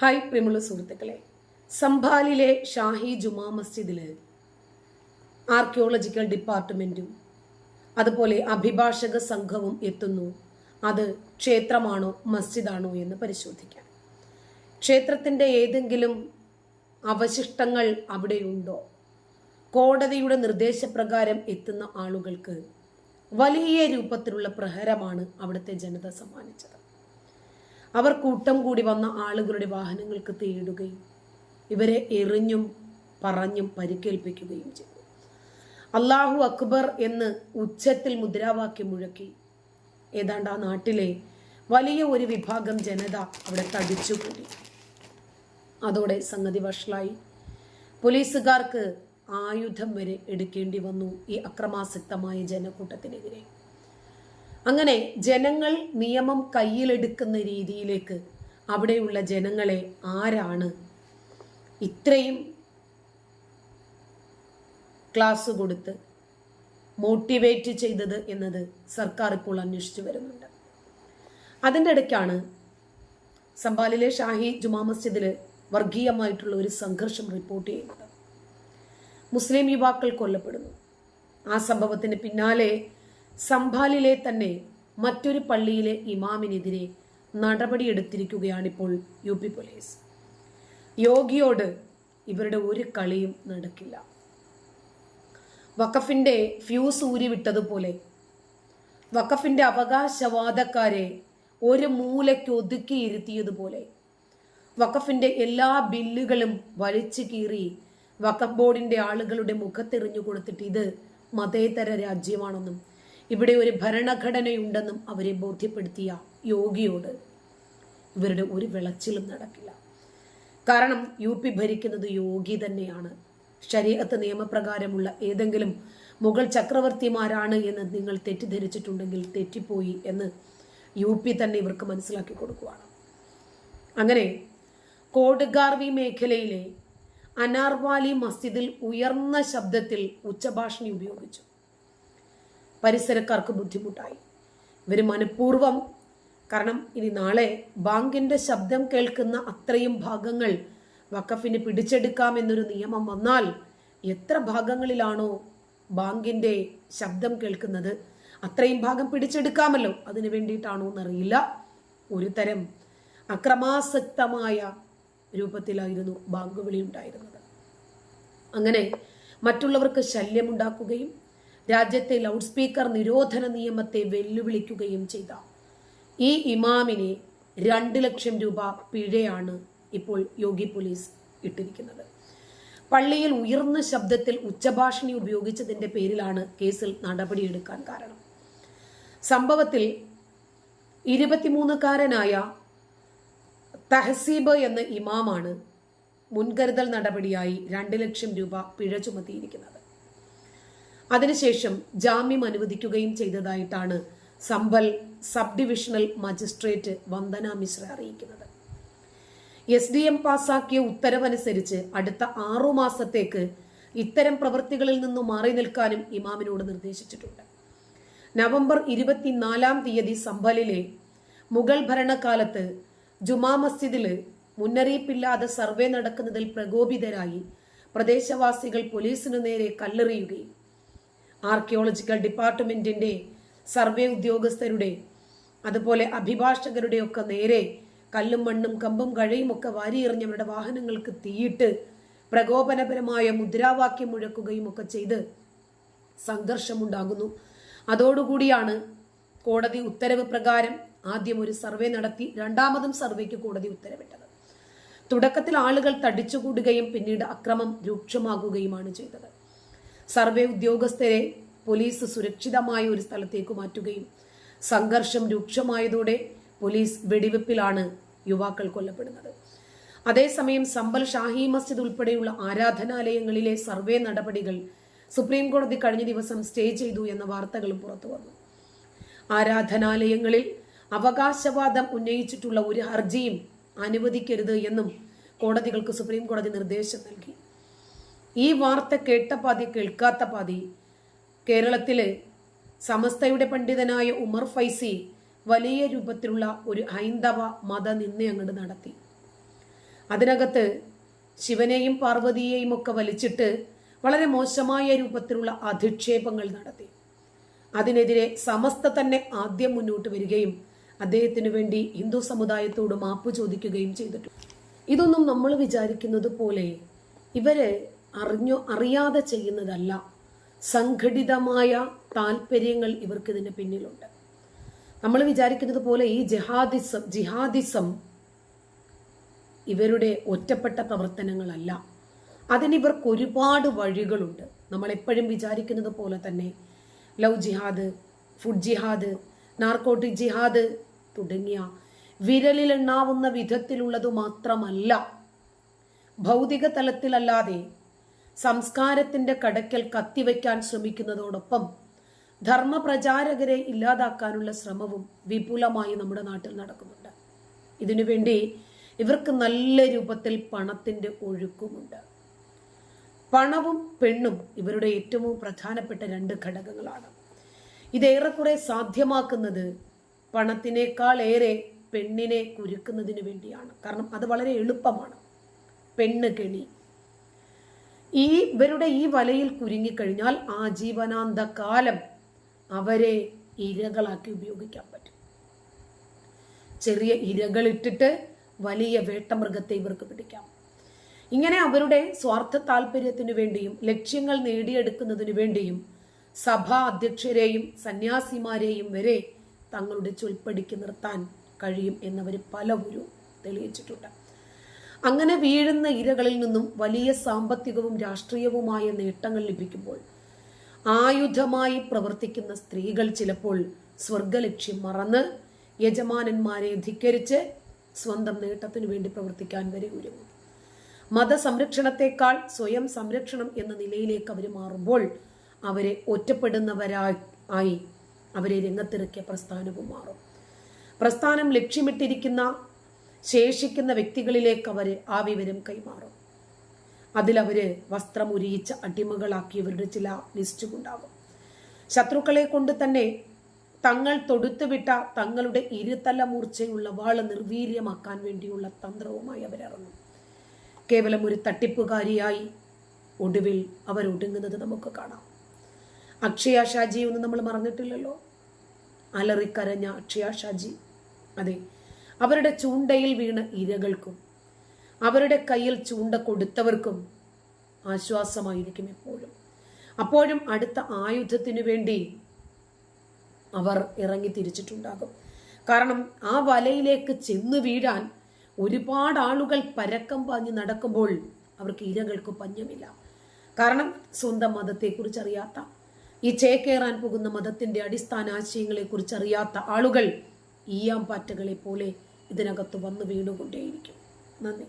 Hi പ്രിയമുള്ള സുഹൃത്തുക്കളെ. സംഭാലിലെ ഷാഹി ജുമാ മസ്ജിദിൽ ആർക്കിയോളജിക്കൽ ഡിപ്പാർട്ട്മെന്റും അതുപോലെ അഭിഭാഷക സംഘവും എത്തുന്നു. അത് ക്ഷേത്രമാണോ മസ്ജിദാണോ എന്ന് പരിശോധിക്കാൻ ക്ഷേത്രത്തിന്റെ ഏതെങ്കിലും അവശിഷ്ടങ്ങൾ അവിടെയുണ്ടോ കോടതിയുടെ നിർദ്ദേശപ്രകാരം എത്തുന്ന ആളുകൾക്ക് വലിയ രൂപത്തിലുള്ള പ്രഹരമാണ് അവിടുത്തെ ജനത സമ്മാനിച്ചത്. അവർ കൂട്ടം കൂടി വന്ന ആളുകളുടെ വാഹനങ്ങൾക്ക് തേടുകയും ഇവരെ എറിഞ്ഞും പറഞ്ഞും പരിക്കേൽപ്പിക്കുകയും ചെയ്തു. അള്ളാഹു അക്ബർ എന്ന് ഉച്ചത്തിൽ മുദ്രാവാക്യം മുഴക്കി. ഏതാണ്ട് ആ നാട്ടിലെ വലിയ ഒരു വിഭാഗം ജനത അവിടെ തടിച്ചുകൂടി അതോടെ സംഗതി വഷളായി. പോലീസുകാർക്ക് ആയുധം വരെ എടുക്കേണ്ടി വന്നു ഈ അക്രമാസക്തമായ ജനക്കൂട്ടത്തിനെതിരെ. അങ്ങനെ ജനങ്ങൾ നിയമം കയ്യിലെടുക്കുന്ന രീതിയിലേക്ക് അവിടെയുള്ള ജനങ്ങളെ ആരാണ്? ഇത്രയും ക്ലാസ് കൊടുത്ത് മോട്ടിവേറ്റ് ചെയ്തത് എന്നത് സർക്കാർ ഇപ്പോൾ അന്വേഷിച്ചു വരുന്നുണ്ട്. അതിന്റെ ഇടയ്ക്കാണ് സംബാലിലെ ഷാഹി ജുമാ മസ്ജിദിൽ വർഗീയമായിട്ടുള്ള ഒരു സംഘർഷം റിപ്പോർട്ട് ചെയ്യുന്നത്. മുസ്ലിം യുവാക്കൾ കൊല്ലപ്പെടുന്നു. ആ സംഭവത്തിന് പിന്നാലെ സംഭാലിലെ തന്നെ മറ്റൊരു പള്ളിയിലെ ഇമാമിനെതിരെ നടപടിയെടുത്തിരിക്കുകയാണിപ്പോൾ യു പി പോലീസ്. യോഗിയോട് ഇവരുടെ ഒരു കളിയും നടക്കില്ല. വഖഫിന്റെ ഫ്യൂസ് ഊരിവിട്ടതുപോലെ വഖഫിന്റെ അവകാശവാദക്കാരെ ഒരു മൂലയ്ക്ക് ഒതുക്കിയിരുത്തിയതുപോലെ വഖഫിന്റെ എല്ലാ ബില്ലുകളും വലിച്ചു കീറി വഖഫ് ബോർഡിന്റെ ആളുകളുടെ മുഖത്തെറിഞ്ഞു കൊടുത്തിട്ട് ഇത് മതേതര രാജ്യമാണെന്നും ഇവിടെ ഒരു ഭരണഘടനയുണ്ടെന്നും അവരെ ബോധ്യപ്പെടുത്തിയ യോഗിയോട് ഇവരുടെ ഒരു വിളച്ചിലും നടക്കില്ല. കാരണം യു പി ഭരിക്കുന്നത് യോഗി തന്നെയാണ്. ശരീരത്ത് നിയമപ്രകാരമുള്ള ഏതെങ്കിലും മുഗൾ ചക്രവർത്തിമാരാണ് എന്ന് നിങ്ങൾ തെറ്റിദ്ധരിച്ചിട്ടുണ്ടെങ്കിൽ തെറ്റിപ്പോയി എന്ന് യു പി തന്നെ ഇവർക്ക് മനസ്സിലാക്കി കൊടുക്കുകയാണ് അങ്ങനെ കോഡ്ഗാർവി മേഖലയിലെ അനാർവാലി മസ്ജിദിൽ ഉയർന്ന ശബ്ദത്തിൽ ഉച്ചഭാഷണി ഉപയോഗിച്ചു. പരിസരക്കാർക്ക് ബുദ്ധിമുട്ടായി. ഇവർ മനഃപൂർവം കാരണം ഇനി നാളെ ബാങ്കിന്റെ ശബ്ദം കേൾക്കുന്ന അത്രയും ഭാഗങ്ങൾ വഖഫിന് പിടിച്ചെടുക്കാമെന്നൊരു നിയമം വന്നാൽ എത്ര ഭാഗങ്ങളിലാണോ ബാങ്കിന്റെ ശബ്ദം കേൾക്കുന്നത് അത്രയും ഭാഗം പിടിച്ചെടുക്കാമല്ലോ. അതിനു വേണ്ടിയിട്ടാണോ എന്നറിയില്ല. ഒരു തരം അക്രമാസക്തമായ രൂപത്തിലായിരുന്നു ബാങ്ക് വിളി ഉണ്ടായിരുന്നത് അങ്ങനെ മറ്റുള്ളവർക്ക് ശല്യമുണ്ടാക്കുകയും രാജ്യത്തെ ലൗഡ് സ്പീക്കർ നിരോധന നിയമത്തെ വെല്ലുവിളിക്കുകയും ചെയ്ത. ഈ ഇമാമിനെ രണ്ട് ലക്ഷം രൂപ പിഴയാണ് ഇപ്പോൾ യോഗി പോലീസ് ഇട്ടിരിക്കുന്നത്. പള്ളിയിൽ ഉയർന്ന ശബ്ദത്തിൽ ഉച്ചഭാഷണി ഉപയോഗിച്ചതിന്റെ പേരിലാണ് കേസിൽ നടപടിയെടുക്കാൻ കാരണം. സംഭവത്തിൽ ഇരുപത്തിമൂന്നുകാരനായ തഹസീബ് എന്ന ഇമാമാണ് മുൻകരുതൽ നടപടിയായി രണ്ട് ലക്ഷം രൂപ പിഴ ചുമത്തിയിരിക്കുന്നത്. അതിനുശേഷം ജാമ്യം അനുവദിക്കുകയും ചെയ്തതായിട്ടാണ് Sambhal sub divisional magistrate Vandana Mishra അറിയിക്കുന്നത്. എസ് ഡി എം പാസാക്കിയ ഉത്തരവനുസരിച്ച് അടുത്ത ആറു മാസത്തേക്ക് ഇത്തരം പ്രവൃത്തികളിൽ നിന്നും മാറി നിൽക്കാനും ഇമാമിനോട് നിർദ്ദേശിച്ചിട്ടുണ്ട്. നവംബർ ഇരുപത്തിനാലാം തീയതി സമ്പലിലെ മുഗൾ ഭരണകാലത്ത് ജുമാ മസ്ജിദിൽ മുന്നറിയിപ്പില്ലാതെ സർവേ നടക്കുന്നതിൽ പ്രകോപിതരായി പ്രദേശവാസികൾ പോലീസിനു നേരെ കല്ലെറിയുകയും ആർക്കിയോളജിക്കൽ ഡിപ്പാർട്ട്മെന്റിന്റെ സർവേ ഉദ്യോഗസ്ഥരുടെ അതുപോലെ അഭിഭാഷകരുടെ ഒക്കെ നേരെ കല്ലും മണ്ണും കമ്പും കഴയും ഒക്കെ വാരിയെറിഞ്ഞവരുടെ വാഹനങ്ങൾക്ക് തീയിട്ട് പ്രകോപനപരമായ മുദ്രാവാക്യം മുഴക്കുകയും ഒക്കെ ചെയ്ത് സംഘർഷമുണ്ടാകുന്നു. അതോടുകൂടിയാണ് കോടതി ഉത്തരവ് പ്രകാരം ആദ്യം ഒരു സർവേ നടത്തി രണ്ടാമതും സർവേക്ക് കോടതി ഉത്തരവിട്ടത്. തുടക്കത്തിൽ ആളുകൾ തടിച്ചുകൂടുകയും പിന്നീട് അക്രമം രൂക്ഷമാകുകയുമാണ് ചെയ്തത്. സർവേ ഉദ്യോഗസ്ഥരെ പോലീസ് സുരക്ഷിതമായ ഒരു സ്ഥലത്തേക്ക് മാറ്റുകയും സംഘർഷം രൂക്ഷമായതോടെ പോലീസ് വെടിവെപ്പിലാണ് യുവാക്കൾ കൊല്ലപ്പെടുന്നത്. അതേസമയം സമ്പൽ ഷാഹി മസ്ജിദ് ഉൾപ്പെടെയുള്ള ആരാധനാലയങ്ങളിലെ സർവേ നടപടികൾ സുപ്രീം കോടതി കഴിഞ്ഞ ദിവസം സ്റ്റേ ചെയ്തു എന്ന വാർത്തകളും പുറത്തു വന്നു. ആരാധനാലയങ്ങളിൽ അവകാശവാദം ഉന്നയിച്ചിട്ടുള്ള ഒരു ഹർജിയും അനുവദിക്കരുത് എന്നും കോടതികൾക്ക് സുപ്രീം കോടതി നിർദ്ദേശം നൽകി. ഈ വാർത്ത കേട്ട പാതി കേൾക്കാത്ത പാതി കേരളത്തിലെ സമസ്തയുടെ പണ്ഡിതനായ ഉമർ ഫൈസി വലിയ രൂപത്തിലുള്ള ഒരു ഹൈന്ദവ മത നിന്ന് അങ്ങോട്ട് നടത്തി. അതിനകത്ത് ശിവനെയും പാർവതിയെയും ഒക്കെ വലിച്ചിട്ട് വളരെ മോശമായ രൂപത്തിലുള്ള അധിക്ഷേപങ്ങൾ നടത്തി. അതിനെതിരെ സമസ്ത തന്നെ ആദ്യം മുന്നോട്ട് വരികയും അദ്ദേഹത്തിന് വേണ്ടി ഹിന്ദു സമുദായത്തോട് മാപ്പ് ചോദിക്കുകയും ചെയ്തിട്ടുണ്ട് ഇതൊന്നും നമ്മൾ വിചാരിക്കുന്നത് പോലെ ഇവർ അറിഞ്ഞോ അറിയാതെ ചെയ്യുന്നതല്ല. സംഘടിതമായ താല്പര്യങ്ങൾ ഇവർക്ക് ഇതിന് പിന്നിലുണ്ട്. നമ്മൾ വിചാരിക്കുന്നത് പോലെ ഈ ജിഹാദിസം ജിഹാദിസം ഇവരുടെ ഒറ്റപ്പെട്ട പ്രവർത്തനങ്ങളല്ല. അതിനിവർക്ക് ഒരുപാട് വഴികളുണ്ട്. നമ്മൾ എപ്പോഴും വിചാരിക്കുന്നത് പോലെ തന്നെ love jihad food jihad narcotic jihad തുടങ്ങിയ വിരലിലെണ്ണാവുന്ന വിധത്തിലുള്ളത് മാത്രമല്ല. ഭൗതിക തലത്തിലല്ലാതെ സംസ്കാരത്തിന്റെ കടക്കൽ കത്തിവെക്കാൻ ശ്രമിക്കുന്നതോടൊപ്പം ധർമ്മപ്രചാരകരെ ഇല്ലാതാക്കാനുള്ള ശ്രമവും വിപുലമായി നമ്മുടെ നാട്ടിൽ നടക്കുന്നുണ്ട്. ഇതിനുവേണ്ടി ഇവർക്ക് നല്ല രൂപത്തിൽ പണത്തിന്റെ ഒഴുക്കുമുണ്ട്. പണവും പെണ്ണും ഇവരുടെ ഏറ്റവും പ്രധാനപ്പെട്ട രണ്ട് ഘടകങ്ങളാണ്. ഇതേറെക്കുറെ സാധ്യമാക്കുന്നത് പണത്തിനേക്കാൾ ഏറെ പെണ്ണിനെ കുരുക്കുന്നതിന് വേണ്ടിയാണ്. കാരണം അത് വളരെ എളുപ്പമാണ്. പെണ്ണ് കെണി ഈ ഇവരുടെ ഈ വലയിൽ കുരുങ്ങിക്കഴിഞ്ഞാൽ ആജീവനാന്ത കാലം അവരെ ഇരകളാക്കി ഉപയോഗിക്കാൻ പറ്റും. ചെറിയ ഇരകളിട്ടിട്ട് വലിയ വേട്ടമൃഗത്തെ ഇവർക്ക് പിടിക്കാം. ഇങ്ങനെ അവരുടെ സ്വാർത്ഥ താല്പര്യത്തിനു വേണ്ടിയും ലക്ഷ്യങ്ങൾ നേടിയെടുക്കുന്നതിനു വേണ്ടിയും സഭാ അധ്യക്ഷരെയും സന്യാസിമാരെയും വരെ തങ്ങളുടെ ചൊൽപ്പടിക്ക് നിർത്താൻ കഴിയും എന്നവർ പലവരും തെളിയിച്ചിട്ടുണ്ട്. അങ്ങനെ വീഴുന്ന ഇരകളിൽ നിന്നും വലിയ സാമ്പത്തികവും രാഷ്ട്രീയവുമായ നേട്ടങ്ങൾ ലഭിക്കുമ്പോൾ ആയുധമായി പ്രവർത്തിക്കുന്ന സ്ത്രീകൾ ചിലപ്പോൾ സ്വർഗലക്ഷ്യം മറന്ന് യജമാനന്മാരെ ധിക്കരിച്ച് സ്വന്തം നേട്ടത്തിനു വേണ്ടി പ്രവർത്തിക്കാൻ വരെ ഒരുങ്ങും മതസംരക്ഷണത്തെക്കാൾ സ്വയം സംരക്ഷണം എന്ന നിലയിലേക്ക് അവർ മാറുമ്പോൾ അവരെ ഒറ്റപ്പെടുന്നവരായി ആയി അവരെ രംഗത്തിറക്കിയ പ്രസ്ഥാനവും മാറും. പ്രസ്ഥാനം ലക്ഷ്യമിട്ടിരിക്കുന്ന ശേഷിക്കുന്ന വ്യക്തികളിലേക്ക് അവർ ആ വിവരം കൈമാറും. അതിലവർ വസ്ത്രം ഉരിയിച്ച അടിമകളാക്കിയവരുടെ ചില ലിസ്റ്റും ഉണ്ടാകും. ശത്രുക്കളെ കൊണ്ട് തന്നെ തങ്ങൾ തൊടുത്തുവിട്ട തങ്ങളുടെ ഇരുതല മൂർച്ചയുള്ള വാൾ നിർവീര്യമാക്കാൻ വേണ്ടിയുള്ള തന്ത്രവുമായി അവരിറങ്ങും. കേവലം ഒരു തട്ടിപ്പുകാരിയായി ഒടുവിൽ അവർ ഒടുങ്ങുന്നത് നമുക്ക് കാണാം. അക്ഷയ ഷാജി ഒന്നും നമ്മൾ മറന്നിട്ടില്ലല്ലോ? അലറിക്കരഞ്ഞ അക്ഷയ ഷാജി. അതെ അവരുടെ ചൂണ്ടയിൽ വീണ ഇരകൾക്കും അവരുടെ കയ്യിൽ ചൂണ്ട കൊടുത്തവർക്കും ആശ്വാസമായിരിക്കും എപ്പോഴും. അപ്പോഴും അടുത്ത ആയുധത്തിനു വേണ്ടി അവർ ഇറങ്ങി തിരിച്ചിട്ടുണ്ടാകും. കാരണം ആ വലയിലേക്ക് ചെന്ന് വീഴാൻ ഒരുപാട് ആളുകൾ പരക്കം പാഞ്ഞ് നടക്കുമ്പോൾ അവർക്ക് ഇരകൾക്ക് പഞ്ഞമില്ല. കാരണം സ്വന്തം മതത്തെക്കുറിച്ച് അറിയാത്ത ഈ ചേക്കേറാൻ പോകുന്ന മതത്തിന്റെ അടിസ്ഥാന ആശയങ്ങളെക്കുറിച്ച് അറിയാത്ത ആളുകൾ ഈയാം പാറ്റകളെ പോലെ ഇതിനകത്ത് വന്ന് വീണുകൊണ്ടേയിരിക്കും. നന്ദി.